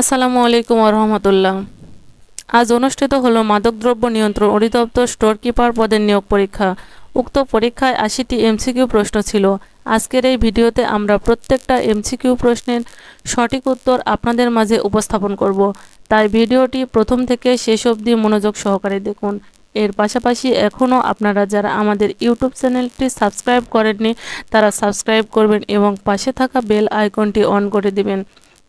আসসালামু আলাইকুম রহমতুল্লাহ আজ অনুষ্ঠিত হলো মাদকদ্রব্য নিয়ন্ত্রণ অধিদপ্তর স্টোর কিপার পদের নিয়োগ পরীক্ষা। উক্ত পরীক্ষায় আশিটি এমসিকিউ প্রশ্ন ছিল। আজকের এই ভিডিওতে আমরা প্রত্যেকটা এমসিকিউ প্রশ্নের সঠিক উত্তর আপনাদের মাঝে উপস্থাপন করব। তাই ভিডিওটি প্রথম থেকে শেষ অবধি মনোযোগ সহকারে দেখুন। এর পাশাপাশি এখনও আপনারা যারা আমাদের ইউটিউব চ্যানেলটি সাবস্ক্রাইব করেননি, তারা সাবস্ক্রাইব করবেন এবং পাশে থাকা বেল আইকনটি অন করে দিবেন।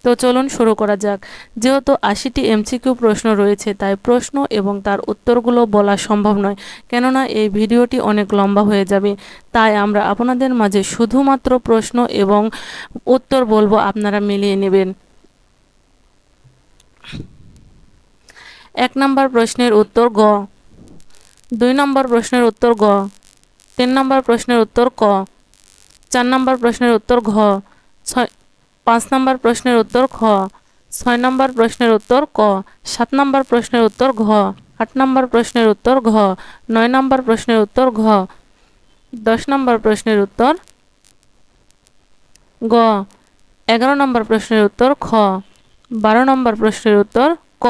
তো চলুন শুরু করা যাক। যেহেতু আশিটি এমসিকিউ প্রশ্ন রয়েছে, তাই প্রশ্ন এবং তার উত্তরগুলো বলা সম্ভব নয়, কেননা এই ভিডিওটি অনেক লম্বা হয়ে যাবে। তাই আমরা আপনাদের মাঝে শুধুমাত্র প্রশ্ন এবং উত্তর বলব, আপনারা মিলিয়ে নেবেন। এক নম্বর প্রশ্নের উত্তর গ, দুই নম্বর প্রশ্নের উত্তর গ, তিন নম্বর প্রশ্নের উত্তর ক, চার নম্বর প্রশ্নের উত্তর ঘ, ছয় পাঁচ নম্বর প্রশ্নের উত্তর খ ছয় নম্বর প্রশ্নের উত্তর ক সাত নম্বর প্রশ্নের উত্তর ঘ আট নম্বর প্রশ্নের উত্তর ঘ নয় নম্বর প্রশ্নের উত্তর ঘ দশ নম্বর প্রশ্নের উত্তর গ এগারো নম্বর প্রশ্নের উত্তর খ বারো নম্বর প্রশ্নের উত্তর ক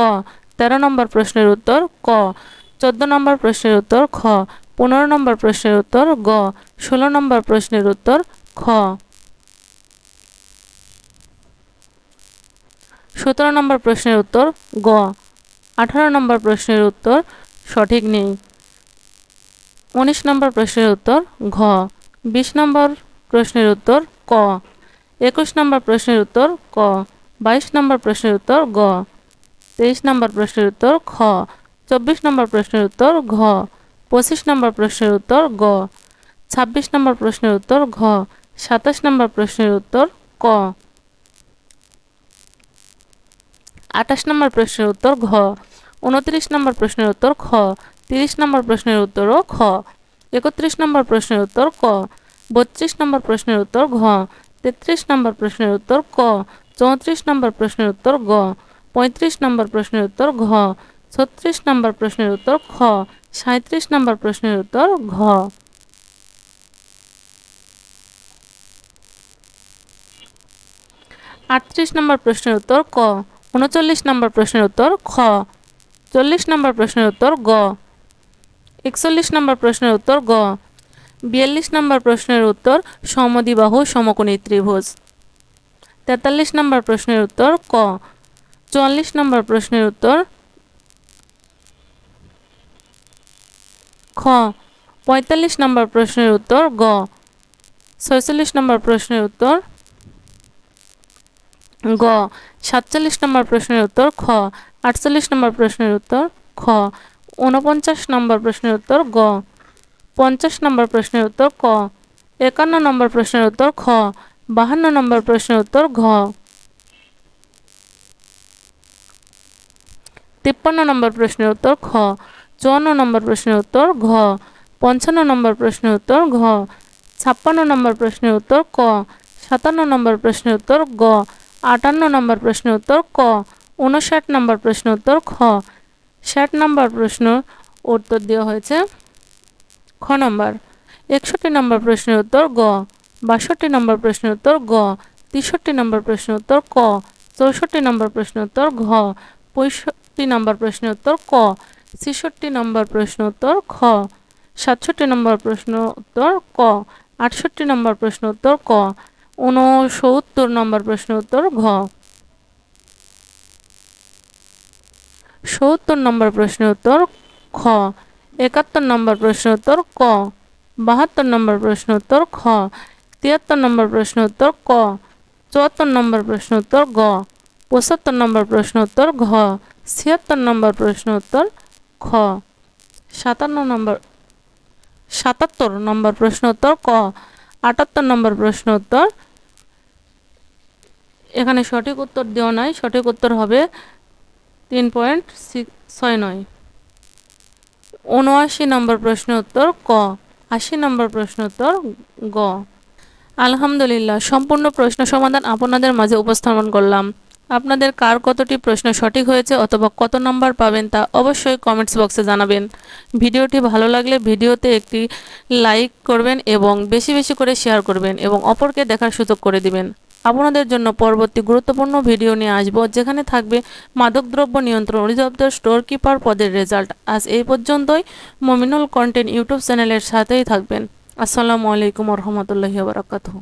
তেরো নম্বর প্রশ্নের উত্তর ক চোদ্দ নম্বর প্রশ্নের উত্তর খ পনেরো নম্বর প্রশ্নের উত্তর গ ষোলো নম্বর প্রশ্নের উত্তর খ সতেরো নম্বর প্রশ্নের উত্তর গ আঠারো নম্বর প্রশ্নের উত্তর সঠিক নেই উনিশ নম্বর প্রশ্নের উত্তর ঘ বিশ নম্বর প্রশ্নের উত্তর ক একুশ নম্বর প্রশ্নের উত্তর ক বাইশ নম্বর প্রশ্নের উত্তর গ তেইশ নম্বর প্রশ্নের উত্তর খ চব্বিশ নম্বর প্রশ্নের উত্তর ঘ পঁচিশ নম্বর প্রশ্নের উত্তর গ ছাব্বিশ নম্বর প্রশ্নের উত্তর ঘ সাতাশ নম্বর প্রশ্নের উত্তর ক আঠাশ নম্বর প্রশ্নের উত্তর ঘ উনত্রিশ নম্বর প্রশ্নের উত্তর খ তিরিশ নম্বর প্রশ্নের উত্তরও খ একত্রিশ নম্বর প্রশ্নের উত্তর ক বত্রিশ নম্বর প্রশ্নের উত্তর ঘ তেত্রিশ নম্বর প্রশ্নের উত্তর ক চৌত্রিশ নম্বর প্রশ্নের উত্তর গ পঁয়ত্রিশ নম্বর প্রশ্নের উত্তর ঘ ছত্রিশ নম্বর প্রশ্নের উত্তর খ সাঁত্রিশ নম্বর প্রশ্নের উত্তর ঘ আটত্রিশ নম্বর প্রশ্নের উত্তর ক উনচল্লিশ নম্বর প্রশ্নের উত্তর খ। চল্লিশ নম্বর প্রশ্নের উত্তর গ। একচল্লিশ নম্বর প্রশ্নের উত্তর গ। বিয়াল্লিশ নম্বর প্রশ্নের উত্তর সমদিবাহু সমকোণী ত্রিভুজ। তেতাল্লিশ নম্বর প্রশ্নের উত্তর ক। চুয়াল্লিশ নম্বর প্রশ্নের উত্তর খ। পঁয়তাল্লিশ নম্বর প্রশ্নের উত্তর গ। ছয়চল্লিশ নম্বর প্রশ্নের উত্তর গ সাতচল্লিশ নম্বর প্রশ্নের উত্তর খ আটচল্লিশ নম্বর প্রশ্নের উত্তর খ ঊনপঞ্চাশ নম্বর প্রশ্নের উত্তর গ পঞ্চাশ নম্বর প্রশ্নের উত্তর ক একান্ন নম্বর প্রশ্নের উত্তর খ বাহান্ন নম্বর প্রশ্নের উত্তর ঘ তিপ্পান্ন নম্বর প্রশ্নের উত্তর খ চুয়ান্ন নম্বর প্রশ্নের উত্তর ঘ পঞ্চান্ন নম্বর প্রশ্নের উত্তর ঘ ছাপ্পান্ন নম্বর প্রশ্নের উত্তর ক সাতান্ন নম্বর প্রশ্নের উত্তর গ আটান্ন নম্বর প্রশ্নের উত্তর ক উনষাট নম্বর প্রশ্ন উত্তর খ ষাট নম্বর প্রশ্ন উত্তর দেওয়া হয়েছে খ নম্বর একষট্টি নম্বর প্রশ্নের উত্তর গ বাষট্টি নম্বর প্রশ্নের উত্তর গ তেষট্টি নম্বর প্রশ্ন উত্তর ক চৌষট্টি নম্বর প্রশ্ন উত্তর ঘ পঁয়ষট্টি নম্বর প্রশ্নের উত্তর ক ছেষট্টি নম্বর প্রশ্ন উত্তর খ সাতষট্টি নম্বর প্রশ্ন উত্তর ক আটষট্টি নম্বর প্রশ্ন উত্তর ক ঊনসত্তর নম্বর প্রশ্ন উত্তর ঘ সত্তর নম্বর প্রশ্ন উত্তর খ একাত্তর নম্বর প্রশ্ন উত্তর ক বাহাত্তর নম্বর প্রশ্ন উত্তর খ তিয়াত্তর নম্বর প্রশ্ন উত্তর ক চুয়াত্তর নম্বর প্রশ্ন উত্তর গ পঁচাত্তর নম্বর প্রশ্ন উত্তর ঘ ছিয়াত্তর নম্বর প্রশ্ন উত্তর খ সাতান্ন নম্বর সাতাত্তর নম্বর প্রশ্ন উত্তর ক আটাত্তর নম্বর প্রশ্ন উত্তর এখানে সঠিক উত্তর দেওয়া নয় সঠিক উত্তর হবে তিন পয়েন্ট ছয় নয়। উনআশি নম্বর প্রশ্ন উত্তর ক। আশি নম্বর প্রশ্ন উত্তর গ। আলহামদুলিল্লাহ, সম্পূর্ণ প্রশ্ন সমাধান আপনাদের মাঝে উপস্থাপন করলাম। আপনাদের কার কতটি প্রশ্ন সঠিক হয়েছে অথবা কত নম্বর পাবেন তা অবশ্যই কমেন্টস বক্সে জানাবেন। ভিডিওটি ভালো লাগলে ভিডিওতে একটি লাইক করবেন এবং বেশি বেশি করে শেয়ার করবেন এবং অপরকে দেখার সুযোগ করে দিবেন। আপনাদের জন্য পরবর্তী গুরুত্বপূর্ণ ভিডিও নিয়ে আসব, যেখানে থাকবে মাদকদ্রব্য নিয়ন্ত্রণ অধিদপ্তর স্টোর কিপার পদের রেজাল্ট আজ এই পর্যন্তই। মমিনুল কন্টেন্ট ইউটিউব চ্যানেলের সাথেই থাকবেন। আসসালামু আলাইকুম রহমতুল্লাহি বারাকাতুহু।